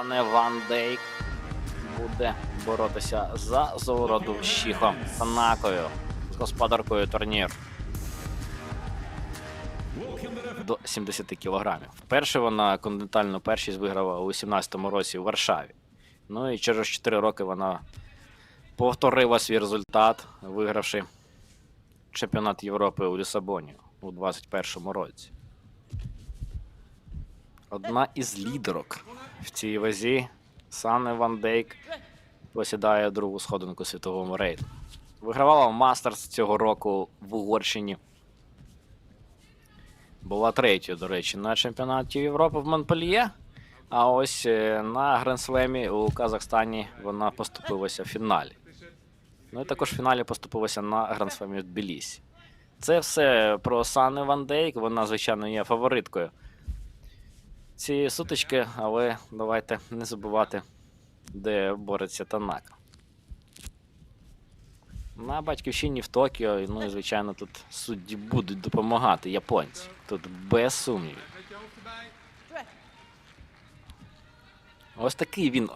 Ане Ван Дейк буде боротися за Золороду Щіхом Танакою, господаркою турніру. До 70 кілограмів. Вперше вона континентальну першість виграла у 18-му році у Варшаві. Ну і через 4 роки вона повторила свій результат, вигравши чемпіонат Європи у Лісабоні у 21-му році. Одна із лідерок в цій вазі Сане Ван Дейк посідає другу сходинку світовому рейтингу. Вигравала Мастерс цього року в Угорщині. Була третьою, до речі, на чемпіонаті Європи в Монпельє. А ось е, на Гренслемі у Казахстані вона поступилася в фіналі. Ну і також в фіналі поступилася на Гренслемі в Тбілісі. Це все про Сане Ван Дейк. Вона, звичайно, є фавориткою цієї сутички, але давайте не забувати, де бореться Танака. На батьківщині в Токіо, ну і звичайно, тут судді будуть допомагати японці. Тут без сумнівів. Ось такий він.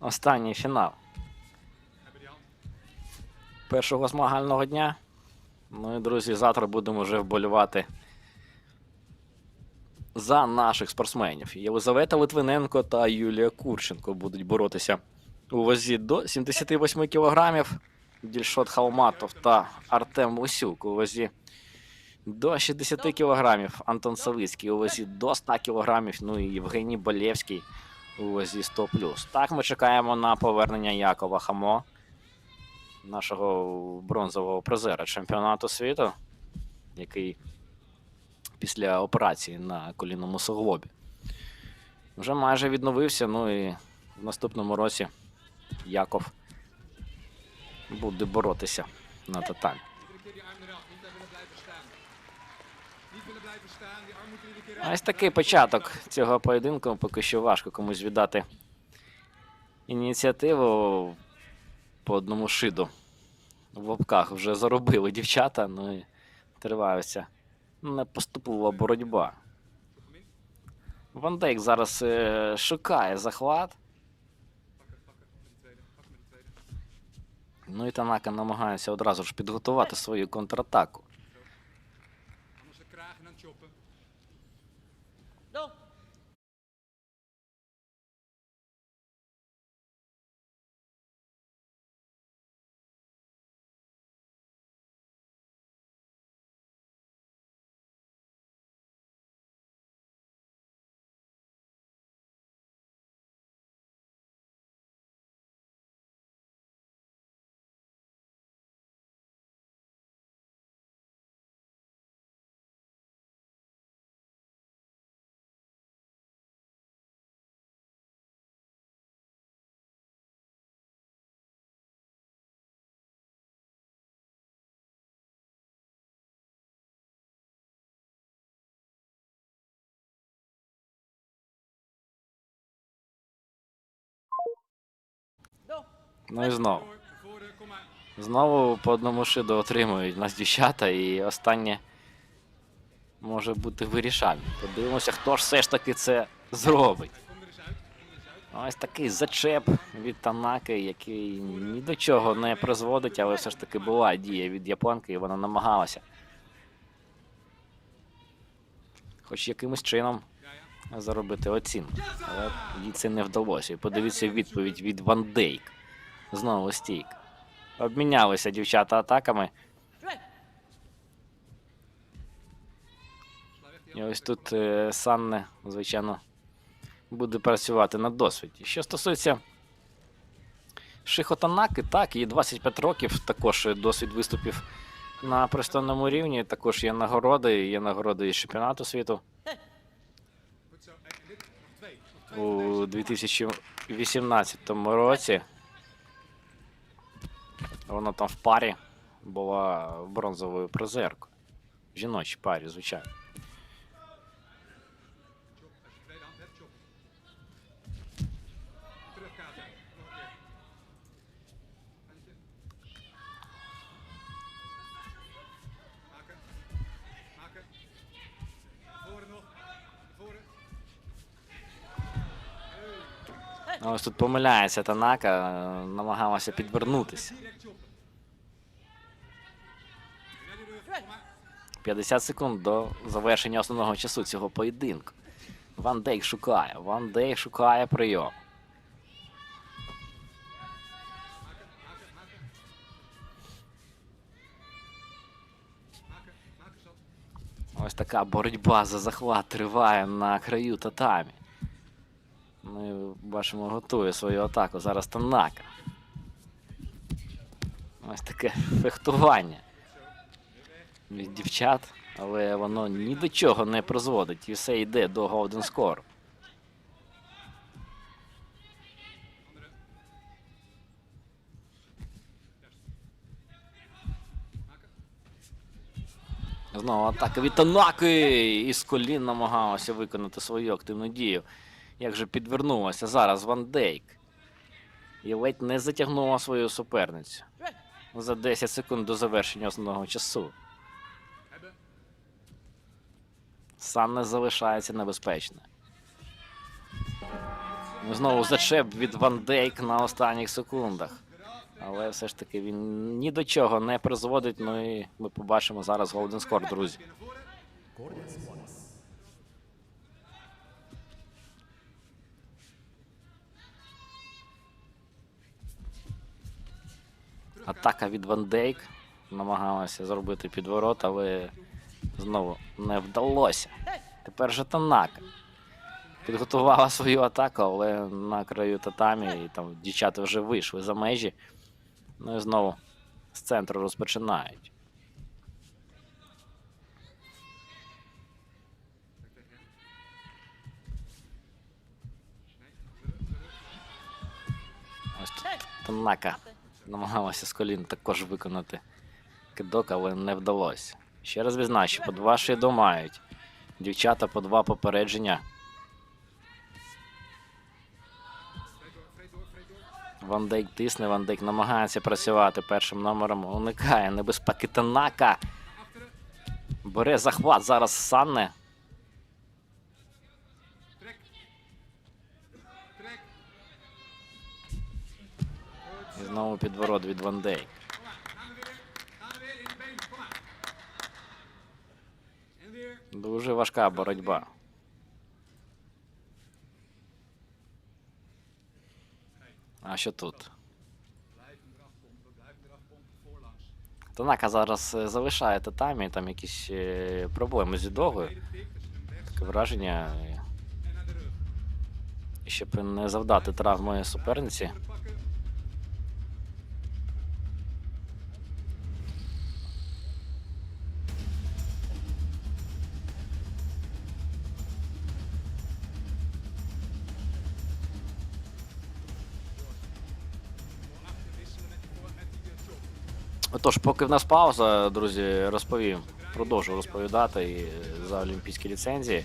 Останній фінал. Першого змагального дня. Ну і друзі, завтра будемо вже вболювати за наших спортсменів. Єлизавета Литвиненко та Юлія Курченко будуть боротися у вазі до 78 кілограмів. Дільшот Халматов та Артем Лосюк у вазі до 60 кілограмів. Антон Савицький у вазі до 100 кілограмів. Ну і Євгеній Болєвський у вазі 100 Так, ми чекаємо на повернення Якова Хамо, нашого бронзового призера чемпіонату світу, який після операції на колінному суглобі. Вже майже відновився. Ну і в наступному році Яков буде боротися на татамі. Ось такий початок цього поєдинку. Поки що важко комусь віддати ініціативу по одному шиду. В лобках вже заробили дівчата, ну і тривається непоступова боротьба. Ван Дейк зараз е, шукає захват. Ну і Танака намагається одразу ж підготувати свою контратаку. Ну і знову. Знову по одному шиду отримують нас дівчата, і останнє може бути вирішальним. Подивимося, хто ж все ж таки це зробить. Ось такий зачеп від Танаки, який ні до чого не призводить, але все ж таки була дія від японки, і вона намагалася. Хоч якимось чином заробити оцінку. Але їй це не вдалося. І подивіться відповідь від Ван Дейк. Знову стійк. Обмінялися дівчата атаками. І ось тут е, Санне, звичайно, буде працювати на досвіді. Що стосується Шихо Танаки, так, їй 25 років, також досвід виступів на пристойному рівні. Також є нагороди, є нагороди із чемпіонату світу у 2018 році. Вона там в парі була бронзовою призеркою. В жіночій парі, звичайно. Ось тут помиляється Танака, е, намагалася підвернутися. Direct choppen. Naar die rug. Kom maar. 50 секунд до завершення основного часу цього поєдинку. Ван Дейк шукає. Ван Дейк шукає прийом. Ось така боротьба за захват триває на краю татамі. Ми бачимо, готує свою атаку. Зараз Танака. Ось таке фехтування від дівчат, але воно ні до чого не призводить і все йде до Golden Score. Знову атака від Танаки! І з колін намагалася виконати свою активну дію. Як же підвернулася зараз Ван Дейк. І ледь не затягнула свою суперницю. За 10 секунд до завершення основного часу. Санне залишається небезпечне. Знову зачеп від Ван Дейк на останніх секундах. Але все ж таки він ні до чого не призводить. Ну і ми побачимо зараз Golden Score, друзі. Атака від Ван Дейк. Намагалася зробити підворот, але знову не вдалося. Тепер же Танака. Підготувала свою атаку, але на краю татамі і там дівчата вже вийшли за межі. Ну і знову з центру розпочинають. Ось тут Танака намагалася з колін також виконати кидок, але не вдалося. Ще раз відзначу, по два шиду мають. Дівчата по два попередження. Ван Дейк тисне, Ван Дейк намагається працювати першим номером. Уникає небезпеки Танака. Бере захват зараз Санне. Знову підворот від Ван Дейк. Дуже важка боротьба. А що тут? Танака зараз е, залишає татамі, там якісь е, проблеми з відогою. Tweede tik. Dus hem rechts. Таке враження. е. І щоб не завдати травми суперниці. Отож, поки в нас пауза, друзі, розповім. Продовжу розповідати і за олімпійські ліцензії.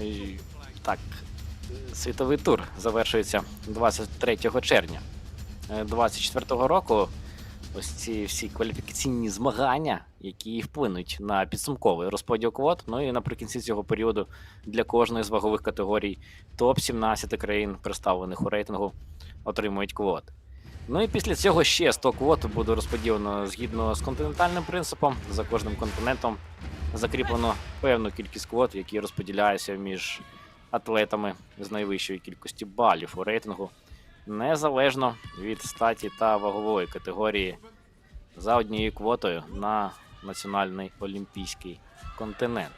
І, так, світовий тур завершується 23 червня 24 року. Ось ці всі кваліфікаційні змагання, які вплинуть на підсумковий розподіл квот. Ну і наприкінці цього періоду для кожної з вагових категорій топ-17 країн, представлених у рейтингу, отримують квоти. Ну і після цього ще 100 квот буде розподілено згідно з континентальним принципом. За кожним континентом закріплено певну кількість квот, які розподіляються між атлетами з найвищої кількості балів у рейтингу, незалежно від статі та вагової категорії за однією квотою на національний олімпійський континент.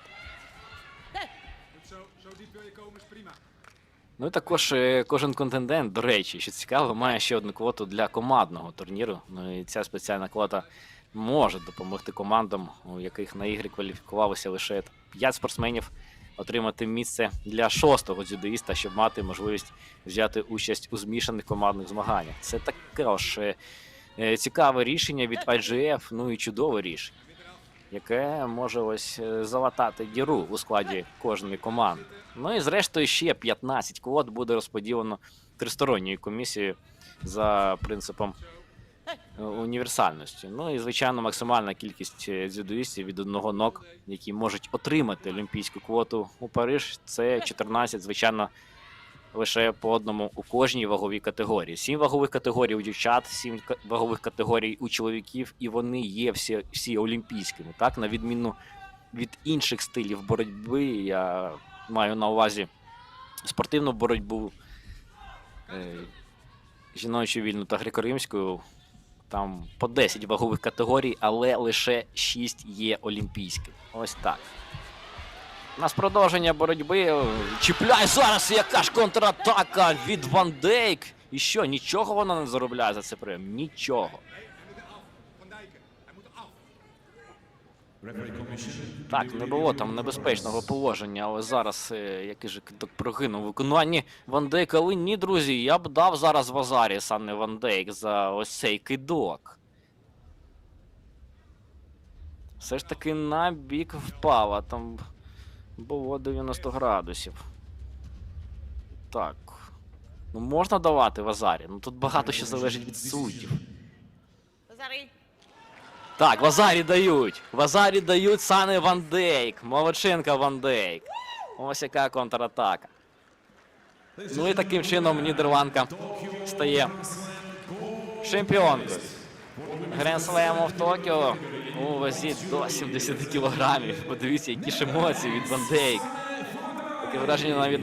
Ну і також е, кожен контингент, до речі, що цікаво, має ще одну квоту для командного турніру. Ну і ця спеціальна квота може допомогти командам, у яких на ігри кваліфікувалося лише 5 спортсменів, отримати місце для шостого дзюдоїста, щоб мати можливість взяти участь у змішаних командних змаганнях. Це також е, е, цікаве рішення від IGF, ну і чудове рішення, яке може ось е, залатати діру у складі кожної команди. Ну і зрештою ще 15 квот буде розподілено тристоронньою комісією за принципом е, універсальності. Ну і звичайно, максимальна кількість е, дзюдоїстів від одного ног, які можуть отримати олімпійську квоту у Париж. Це 14, звичайно, лише по одному у кожній ваговій категорії. Сім вагових категорій у дівчат, сім вагових категорій у чоловіків, і вони є всі, всі олімпійськими. Так, на відміну від інших стилів боротьби, я маю на увазі спортивну боротьбу. Е, жіночу вільну та греко-римську. Там по 10 вагових категорій, але лише 6 є олімпійськими. Ось так. У нас продовження боротьби. Чіпляй зараз, яка ж контратака від Ван Дейк. І що, нічого вона не заробляє за це прийом? Нічого. Так, не було там небезпечного положення, але зараз е, який же кидок прогинув виконанні Ван Дейка. Але ні, друзі, я б дав зараз Вазаріс, а не Ван Дейк за ось цей кидок. Все ж таки на бік впав, а там було 90 градусів. Так. Ну можна давати Вазарі, ну тут багато що залежить від суддів. Вазарі. Так, Вазарі дають. Вазарі дають Сане Ван Дейк. Молодчинка Ван Дейк. Ось яка контратака. Ну і таким чином Нідерландка стає чемпіонкою. Гренслему в Токіо у вазі до 70 кілограмів. Подивіться, які ж емоції від Ван. Таке враження навіть